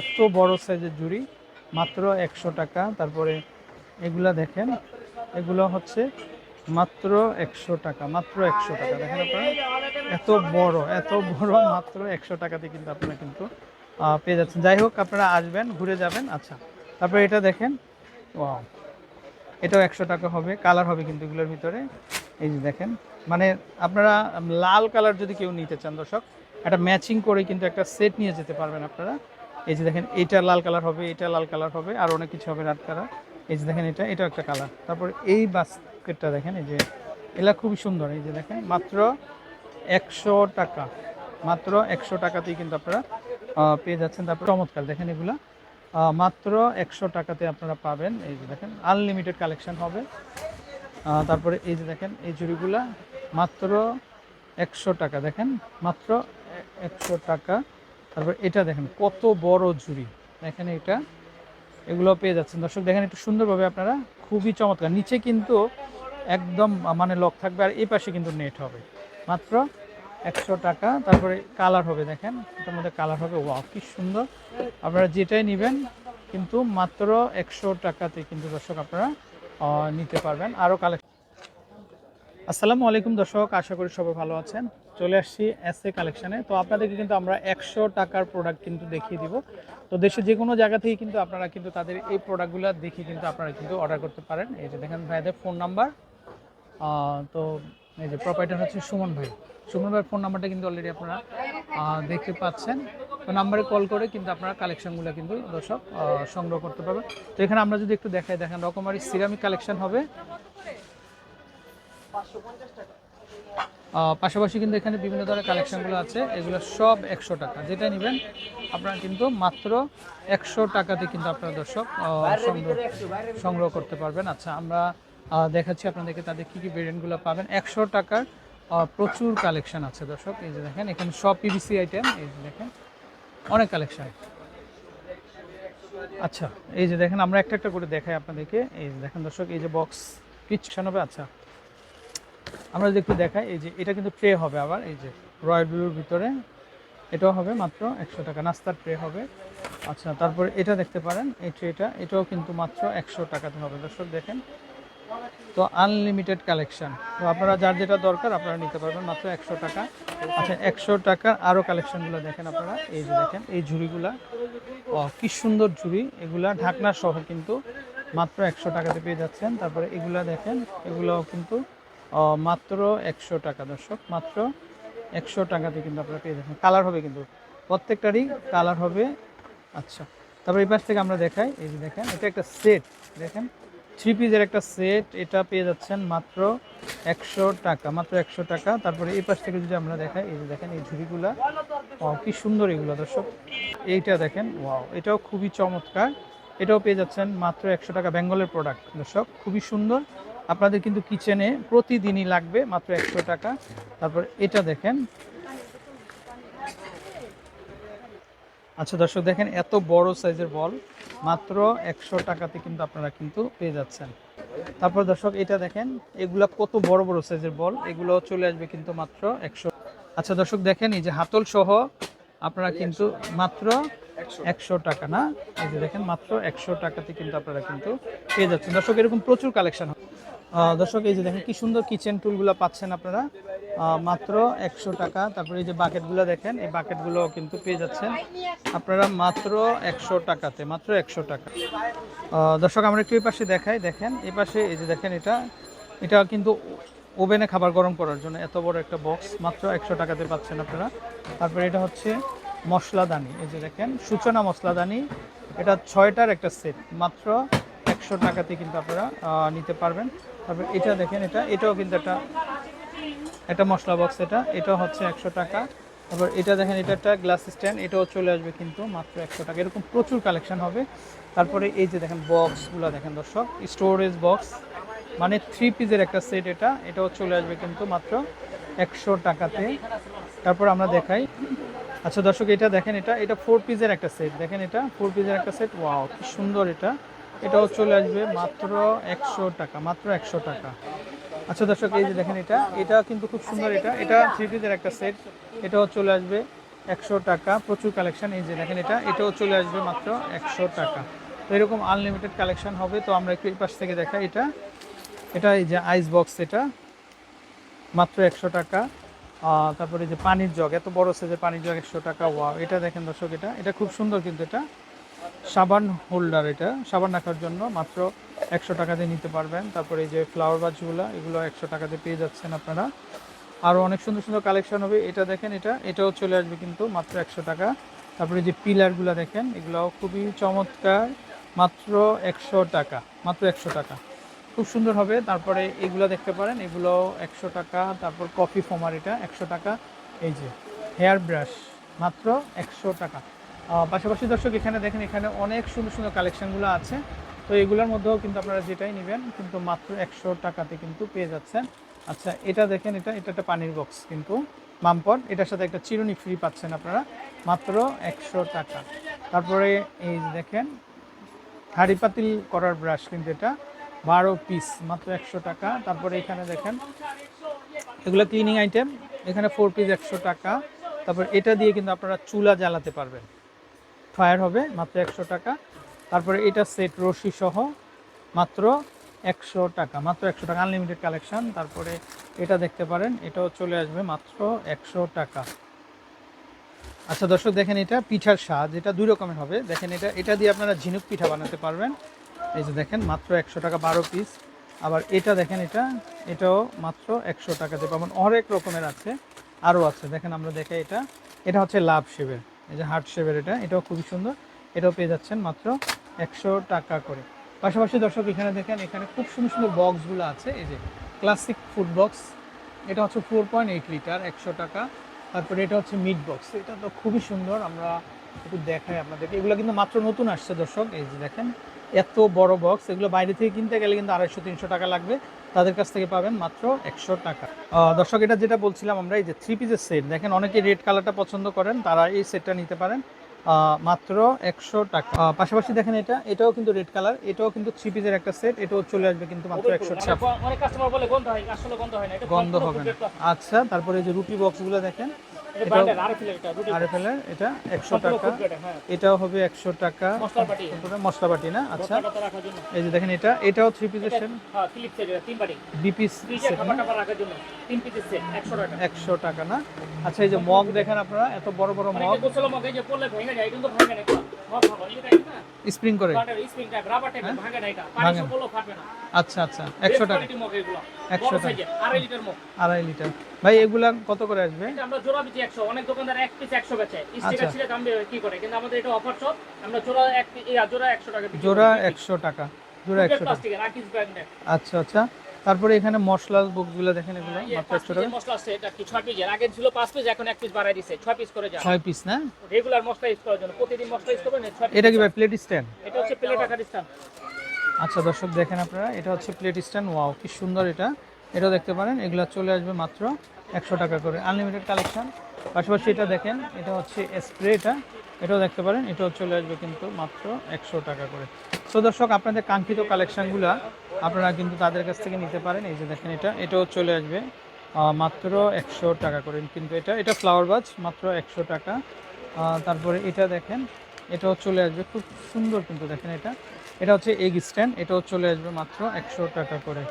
এত বড় সাইজের জুড়ি, মাত্র একশো টাকা। তারপরে এগুলা দেখেন, এগুলো হচ্ছে মাত্র একশো টাকা, মাত্র একশো টাকা। দেখেন আপনারা, এত বড় এত বড়, মাত্র একশো টাকাতে কিন্তু আপনারা কিন্তু পেয়ে যাচ্ছেন। যাই হোক, আপনারা আসবেন, ঘুরে যাবেন আচ্ছা। তারপরে এটা দেখেন, ওয়াও, এটাও একশো টাকা হবে, কালার হবে কিন্তু এগুলোর ভিতরে। এই যে দেখেন মানে আপনারা লাল কালার যদি কেউ নিতে চান দর্শক, একটা ম্যাচিং করে কিন্তু একটা সেট নিয়ে যেতে পারবেন আপনারা। এই যে দেখেন এটা লাল কালার হবে এটা লাল কালার হবে, আর অনেক কিছু হবে রাত কালার এই যে দেখেন এটা, এটাও একটা কালার তারপর এই বাস্কেটটা দেখেন, এই যে এগুলা খুবই সুন্দর, এই যে দেখেন, মাত্র একশো টাকা, মাত্র একশো টাকাতেই কিন্তু আপনারা পেয়ে যাচ্ছেন। তারপর চমৎকার, দেখেন এগুলা। মাত্র একশো টাকাতে আপনারা পাবেন, এই যে দেখেন আনলিমিটেড কালেকশন হবে। তারপরে এই যে দেখেন, এই চুড়িগুলা মাত্র একশো টাকা, দেখেন, মাত্র একশো টাকা। তারপর এটা দেখেন, কত বড় ঝুড়ি। দেখেন এটা, এগুলো পেয়ে যাচ্ছেন। দর্শক, দেখেন একটু সুন্দরভাবে আপনারা, খুবই চমৎকার। নিচে কিন্তু একদম মানে লক থাকবে, আর এই পাশে কিন্তু নেট হবে। মাত্র একশো টাকা, তারপরে কালার হবে, দেখেন। এটার মধ্যে কালার হবে, ওয়াও, কি সুন্দর। আপনারা যেটাই নেবেন, কিন্তু মাত্র একশো টাকাতে কিন্তু দর্শক আপনারা নিতে পারবেন। আরও কালেকশন আসসালামু আলাইকুম দর্শক, আশা করি সবাই ভালো আছেন। চলে আসছি এস এ কালেকশানে। তো আপনাদেরকে কিন্তু আমরা একশো টাকার প্রোডাক্ট কিন্তু দেখিয়ে দিব। তো দেশে যে কোনো জায়গা থেকে কিন্তু আপনারা কিন্তু তাদের এই প্রোডাক্টগুলো দেখে কিন্তু আপনারা কিন্তু অর্ডার করতে পারেন। এই যে দেখেন ভাইদের ফোন নাম্বার তো এই যে প্রোপাইটার হচ্ছে সুমন ভাই। সুমন ভাইয়ের ফোন নাম্বারটা কিন্তু অলরেডি আপনারা দেখতে পাচ্ছেন। তো নাম্বারে কল করে কিন্তু আপনারা কালেকশনগুলো কিন্তু দর্শক সংগ্রহ করতে পারবেন। তো এখানে আমরা যদি একটু দেখাই, দেখেন রকমারি সিরামিক কালেকশন হবে। পাশাপাশি কিন্তু এখানে বিভিন্ন ধরনের কালেকশনগুলো আছে। এগুলো সব একশো টাকা। যেটা নেবেন, আপনারা কিন্তু মাত্র একশো টাকাতে কিন্তু আপনারা দর্শক সংগ্রহ করতে পারবেন। আচ্ছা আমরা দেখাচ্ছি আপনাদেরকে তাদের কী কী ভেরিয়েন্টগুলো পাবেন। একশো টাকার প্রচুর কালেকশন আছে দর্শক। এই যে দেখেন, এখানে সব পিভিসি আইটেম এই যে দেখেন, অনেক কালেকশন আচ্ছা এই যে দেখেন, আমরা একটা একটা করে দেখাই আপনাদেরকে। এই দেখেন দর্শক, এই যে বক্স কিচ্ছান হবে? আচ্ছা। আমরা যদি একটু দেখাই, এই যে এটা কিন্তু ট্রে হবে আবার, এই যে রয়্যাল ব্লুর ভিতরে, এটাও হবে মাত্র একশো টাকা, নাস্তার ট্রে হবে। আচ্ছা তারপরে এটা দেখতে পারেন, এই ট্রেটা এটাও কিন্তু মাত্র একশো টাকাতে হবে, দর্শক দেখেন। তো আনলিমিটেড কালেকশন তো আপনারা যার যেটা দরকার, আপনারা নিতে পারবেন মাত্র একশো টাকা। আচ্ছা একশো টাকার আরও কালেকশনগুলো দেখেন আপনারা, এই যে দেখেন, এই ঝুড়িগুলা। ও কি সুন্দর ঝুড়ি, এগুলা ঢাকনা সহ কিন্তু মাত্র একশো টাকাতে পেয়ে যাচ্ছেন। তারপরে এগুলা দেখেন, এগুলাও কিন্তু মাত্র একশো টাকা, দর্শক, মাত্র একশো টাকাতে কিন্তু আপনারা পেয়ে যাচ্ছেন। কালার হবে কিন্তু প্রত্যেকটারই কালার হবে। আচ্ছা তারপর এই পাশ থেকে আমরা দেখাই, এই যে দেখেন, এটা একটা সেট দেখেন থ্রি পিসের একটা সেট এটা পেয়ে যাচ্ছেন মাত্র একশো টাকা, মাত্র একশো টাকা। তারপরে এই পাশ থেকে যদি আমরা দেখাই, এই যে দেখেন, এই ঝুড়িগুলা, ওয়াও, কি সুন্দর এগুলো, দর্শক। এইটা দেখেন, ওয়াও, এটাও খুবই চমৎকার। এটাও পেয়ে যাচ্ছেন মাত্র একশো টাকা, বেঙ্গলের প্রোডাক্ট দর্শক, খুবই সুন্দর। আপনাদের কিন্তু কিচেনে প্রতিদিনই লাগবে মাত্র একশো টাকা। তারপর এটা দেখেন। আচ্ছা দর্শক দেখেন, এত বড় সাইজের বল মাত্র একশো টাকাতে কিন্তু আপনারা কিন্তু পেয়ে যাচ্ছেন। তারপর দর্শক, এটা দেখেন, এগুলা কত বড় বড় সাইজের বল এগুলো চলে আসবে কিন্তু মাত্র একশো আচ্ছা দর্শক দেখেন, এই যে হাতল সহ আপনারা কিন্তু মাত্র একশো টাকা না? এই যে দেখেন, মাত্র একশো টাকাতে কিন্তু আপনারা কিন্তু পেয়ে যাচ্ছেন। দর্শক, এরকম প্রচুর কালেকশন দর্শক, এই যে দেখেন কি সুন্দর কিচেন টুলগুলো পাচ্ছেন আপনারা। মাত্র একশো টাকা। তারপরে এই যে বাকেটগুলো দেখেন, এই বাকেটগুলো কিন্তু পেয়ে যাচ্ছেন আপনারা মাত্র একশো টাকাতে, মাত্র একশো টাকা। দর্শক, আমরা একটু এই পাশে দেখাই, দেখেন এই পাশে এই যে দেখেন এটা এটা কিন্তু ওভেনে খাবার গরম করার জন্য এত বড় একটা বক্স মাত্র একশো টাকাতে পাচ্ছেন আপনারা। তারপরে এটা হচ্ছে মশলাদানি, এই যে দেখেন, সূচনা মশলাদানি, এটা ছয়টার একটা সেট মাত্র একশো টাকাতে কিন্তু আপনারা নিতে পারবেন। তারপর এটা দেখেন, এটা, এটাও কিন্তু একটা একটা মশলা বক্স এটা। এটাও হচ্ছে একশো টাকা। তারপর এটা দেখেন, এটা একটা গ্লাস স্ট্যান্ড এটাও চলে আসবে কিন্তু মাত্র একশো টাকা। এরকম প্রচুর কালেকশন হবে। তারপরে এই যে দেখেন বক্সগুলো দেখেন দর্শক স্টোরেজ বক্স মানে থ্রি পিসের একটা সেট এটা। এটাও চলে আসবে কিন্তু মাত্র একশো টাকাতে। তারপর আমরা দেখাই। আচ্ছা দর্শক, এটা দেখেন, এটা এটা ফোর পিসের একটা সেট দেখেন এটা ফোর পিসের একটা সেট ওয়াও কি সুন্দর এটা। এটাও চলে আসবে মাত্র একশো টাকা, মাত্র একশো টাকা। আচ্ছা দর্শক, এই যে দেখেন এটা এটা কিন্তু খুব সুন্দর এটা। এটা থ্রি পিসের একটা সেট, এটাও চলে আসবে একশো টাকা, প্রচুর কালেকশন। এই যে দেখেন এটা, এটাও চলে আসবে মাত্র একশো টাকা। তো এরকম আনলিমিটেড কালেকশন হবে, তো আমরা একটু এই পাশ থেকে দেখাই এটা। এটা এই যে আইস বক্স এটা, মাত্র একশো টাকা। তারপরে যে পানির জগ, এত বড় সাইজের পানির জগ, একশো টাকা ওয়া এটা দেখেন দর্শক, এটা এটা খুব সুন্দর কিন্তু এটা। সাবান হোল্ডার এটা। সাবান রাখার জন্য মাত্র একশো টাকাতে নিতে পারবেন। তারপরে এই যে ফ্লাওয়ার বাজগুলো এগুলো একশো টাকাতে পেয়ে যাচ্ছেন আপনারা। আরও অনেক সুন্দর সুন্দর কালেকশন হবে। এটা দেখেন, এটা, এটাও চলে আসবে কিন্তু মাত্র একশো টাকা। তারপরে যে পিলারগুলো দেখেন এগুলো খুবই চমৎকার। মাত্র একশো টাকা, মাত্র একশো টাকা। খুব সুন্দর হবে। তারপরে এগুলো দেখতে পারেন এগুলো একশো টাকা। তারপর কফি ফোমার এটা, একশো টাকা। এই যে হেয়ার ব্রাশ মাত্র একশো টাকা। পাশাপাশি দর্শক, এখানে দেখেন, এখানে অনেক সুন্দর সুন্দর কালেকশনগুলো আছে। তো এগুলোর মধ্যেও কিন্তু আপনারা যেটাই নেবেন, কিন্তু মাত্র একশো টাকাতে কিন্তু পেয়ে যাচ্ছেন। আচ্ছা এটা দেখেন, এটা এটা একটা পানির বক্স কিন্তু মামপট এটার সাথে একটা চিরুনি ফ্রি পাচ্ছেন আপনারা, মাত্র একশো টাকা। তারপরে এই দেখেন, হাঁড়ি পাতিল করার ব্রাশ কিন্তু এটা, বারো পিস মাত্র একশো টাকা। তারপরে এখানে দেখেন, এগুলো ক্লিনিং আইটেম এখানে ফোর পিস একশো টাকা। তারপর এটা দিয়ে কিন্তু আপনারা চুলা জ্বালাতে পারবেন। ফায়ার হবে, মাত্র একশো টাকা। তারপরে এটা সেট রশি সহ, মাত্র একশো টাকা, মাত্র একশো টাকা আনলিমিটেড কালেকশান তারপরে এটা দেখতে পারেন, এটাও চলে আসবে মাত্র একশো টাকা। আচ্ছা দর্শক, দেখেন এটা পিঠার স্বাদ, এটা দুই রকমের হবে। দেখেন এটা এটা দিয়ে আপনারা ঝিনুক পিঠা বানাতে পারবেন। এই যে দেখেন, মাত্র একশো টাকা, বারো পিস আবার এটা দেখেন, এটা, এটাও মাত্র একশো টাকাতে পাবেন। অনেক রকমের আছে, আরও আছে। দেখেন, আমরা দেখে এটা এটা হচ্ছে লাভ শেপের এই যে হার্ট শেপের এটা, এটাও খুবই সুন্দর। এটাও পেয়ে যাচ্ছেন মাত্র একশো টাকা করে। পাশাপাশি দর্শক, এখানে দেখেন, এখানে খুব সুন্দর সুন্দর বক্সগুলো আছে। এই যে ক্লাসিক ফুড বক্স এটা হচ্ছে ফোর পয়েন্ট এইট লিটার একশো টাকা। তারপরে এটা হচ্ছে মিট বক্স এটা তো খুবই সুন্দর। আমরা একটু দেখাই আপনাদেরকে। এগুলো কিন্তু মাত্র নতুন আসছে দর্শক এই যে দেখেন এত বড় বক্স এগুলো বাইরে থেকে কিনতে গেলে কিন্তু আড়াইশো তিনশো টাকা লাগবে। তাদের কাছ থেকে পাবেন মাত্র একশো টাকা। দর্শক এটা যেটা বলছিলাম আমরা এই যে থ্রি পিসের সেট দেখেন অনেকে রেড কালারটা পছন্দ করেন তারা এই সেটটা নিতে পারেন আহ, মাত্র একশো টাকা। পাশাপাশি দেখেন এটা এটাও কিন্তু রেড কালার এটাও কিন্তু থ্রি পিসের একটা সেট এটাও চলে আসবে কিন্তু মাত্র একশো টাকা। গন্ধ হবে না। আচ্ছা তারপরে এই যে রুটি বক্সগুলো দেখেন ব্র্যান্ডের এটা আর এফ এটা একশো টাকা। হ্যাঁ। এটাও হবে একশো টাকা। মশলার মশলা বাটি না? আচ্ছা। এই যে দেখেন এটা এটাও থ্রি পিসের সেট হ্যাঁ ক্লিপ সেট এটা তিন বাটি। বিপিস ফ্রিজে সেট খাবার না টাবার রাখার জন্য। তিন পিসের সেট 100 টাকা। একশো টাকা না? আচ্ছা এই যে মগ দেখেন আপনারা এত বড় বড় মগ। মগ এই যে পড়লে ভেঙে যায় কিন্তু ভাঙে স্প্রিং করে। স্প্রিং টাইপ রাবার টাইপ ভাঙে না এটা। পানি ভাঙে ফাটবে না। আচ্ছা আচ্ছা। একশো টাকা। মগ এগুলো। 100 টাকা। আড়াই লিটার মগ আড়াই লিটার। ভাই এগুলা কত করে আসবে? এটা আমরা জোড়া বিচি 100 অনেক দোকানদার এক পিস 100 বেচে। স্টিকার আচ্ছা। দাম কি করে? কিন্তু আমাদের এটা অফার শপ আমরা জোড়া এক জোড়া 100 টাকা জোড়া করি। একশো টাকা। জোড়া একশো টাকা। প্লাস্টিকের আকিস ব্র্যান্ডের আচ্ছা আচ্ছা। তারপরে এখানে মশলা বুকগুলো দেখেন এগুলো মাত্র পাঁচ একশো পিসের টাকা মশলা আছে এটা কি ছয় পিসের আগে ছিল পাঁচ পিস এখন এক পিস বাড়াই দিছে ছয় পিস করে যায় ছয় পিস না? রেগুলার মশলা ইউজ করার জন্য প্রতিদিন মশলা ইউজ করবেন ছয় এটা কি ভাই প্লেট স্ট্যান্ড এটা হচ্ছে প্লেট আকার স্থান আচ্ছা দর্শক দেখেন আপনারা এটা হচ্ছে প্লেট স্ট্যান্ড ওয়াও কি সুন্দর এটা। এটাও দেখতে পারেন এগুলো চলে আসবে মাত্র একশো টাকা করে। আনলিমিটেড কালেকশন পাশাপাশি এটা দেখেন এটা হচ্ছে স্প্রে এটা। এটাও দেখতে পারেন এটাও চলে আসবে কিন্তু মাত্র একশো টাকা করে। তো দর্শক আপনাদের কাঙ্ক্ষিত কালেকশানগুলো আপনারা কিন্তু তাদের কাছ থেকে নিতে পারেন। এই যে দেখেন এটা, এটাও চলে আসবে। মাত্র একশো টাকা করে কিন্তু এটা। এটা ফ্লাওয়ার বাজ মাত্র একশো টাকা। তারপরে এটা দেখেন, এটাও চলে আসবে। খুব সুন্দর কিন্তু দেখেন এটা। এটা হচ্ছে এগ স্ট্যান্ড এটাও চলে আসবে মাত্র একশো টাকা করে।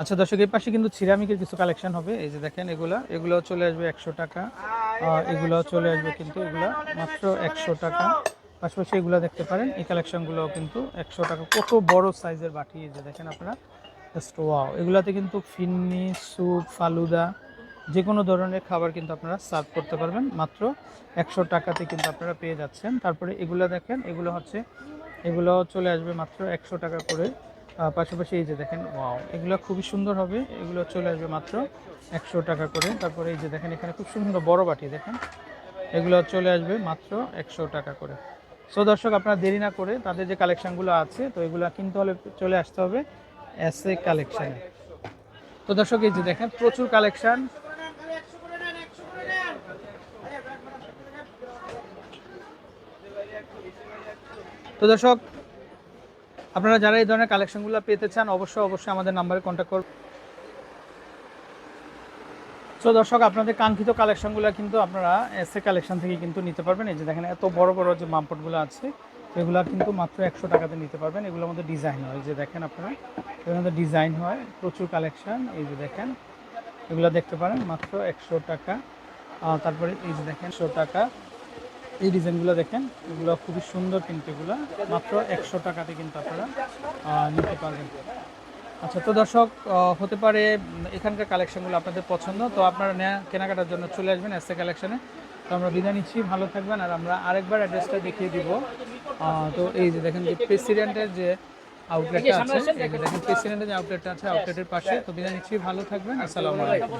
আচ্ছা দর্শক, এই পাশে কিন্তু সিরামিকের কিছু কালেকশন হবে। এই যে দেখেন এগুলা এগুলো চলে আসবে একশো টাকা। এগুলো চলে আসবে কিন্তু এগুলো মাত্র একশো টাকা। পাশাপাশি এগুলো দেখতে পারেন। এই কালেকশনগুলো কিন্তু একশো টাকা। কত বড় সাইজের বাটি যে দেখেন আপনারা। জাস্ট ওয়াও এগুলাতে কিন্তু ফিন্নি, স্যুপ, ফালুদা যে কোনো ধরনের খাবার কিন্তু আপনারা সার্ভ করতে পারবেন। মাত্র একশো টাকাতে কিন্তু আপনারা পেয়ে যাচ্ছেন। তারপরে এগুলো দেখেন, এগুলো হচ্ছে, এগুলো চলে আসবে মাত্র একশো টাকা করে। পাশাপাশি এই যে দেখেন ওয়াও এগুলো খুবই সুন্দর হবে। এগুলো চলে আসবে মাত্র একশো টাকা করে। তারপরে এই যে দেখেন, এখানে খুব সুন্দর বড় বাটি দেখেন। এগুলো চলে আসবে মাত্র একশো টাকা করে। সো দর্শক, আপনারা দেরি না করে তাদের যে কালেকশনগুলো আছে, তো এগুলো কিনতে হলে চলে আসতে হবে এস এ। কালেকশানে তো দর্শক, এই যে দেখেন, প্রচুর কালেকশন তো দর্শক, আপনারা যারা এই ধরনের কালেকশনগুলো পেতে চান, অবশ্যই অবশ্যই আমাদের নাম্বারে কন্ট্যাক্ট করুন। তো দর্শক, আপনাদের কাঙ্ক্ষিত কালেকশনগুলো কিন্তু আপনারা এস এ কালেকশন থেকে কিন্তু নিতে পারবেন। এই যে দেখেন, এত বড় বড় যে মামপটগুলো আছে, এগুলো কিন্তু মাত্র একশো টাকাতে নিতে পারবেন। এগুলোর মধ্যে ডিজাইন হয়। যে দেখেন আপনারা, এগুলোর মধ্যে ডিজাইন হয়, প্রচুর কালেকশন। এই যে দেখেন, এগুলো দেখতে পারেন, মাত্র একশো টাকা। তারপরে এই যে দেখেন, একশো টাকা। এই ডিজাইনগুলো দেখেন, এগুলো খুবই সুন্দর কিন্তু এগুলো। মাত্র একশো টাকাতে কিন্তু আপনারা নিতে পারবেন। আচ্ছা তো দর্শক হতে পারে এখানকার কালেকশনগুলো আপনাদের পছন্দ তো আপনারা কেনাকাটার জন্য চলে আসবেন এসে কালেকশনে তো আমরা বিদায় নিচ্ছি ভালো থাকবেন আর আমরা আরেকবার অ্যাড্রেসটা দেখিয়ে দিব। তো এই যে দেখেন যে প্রেসিডেন্টের যে আউটলেটটা আছে এই যে দেখেন প্রেসিডেন্টের যে আউটলেটটা আছে আউটলেটের পাশে। তো বিদায় নিচ্ছি ভালো থাকবেন আসসালামু আলাইকুম।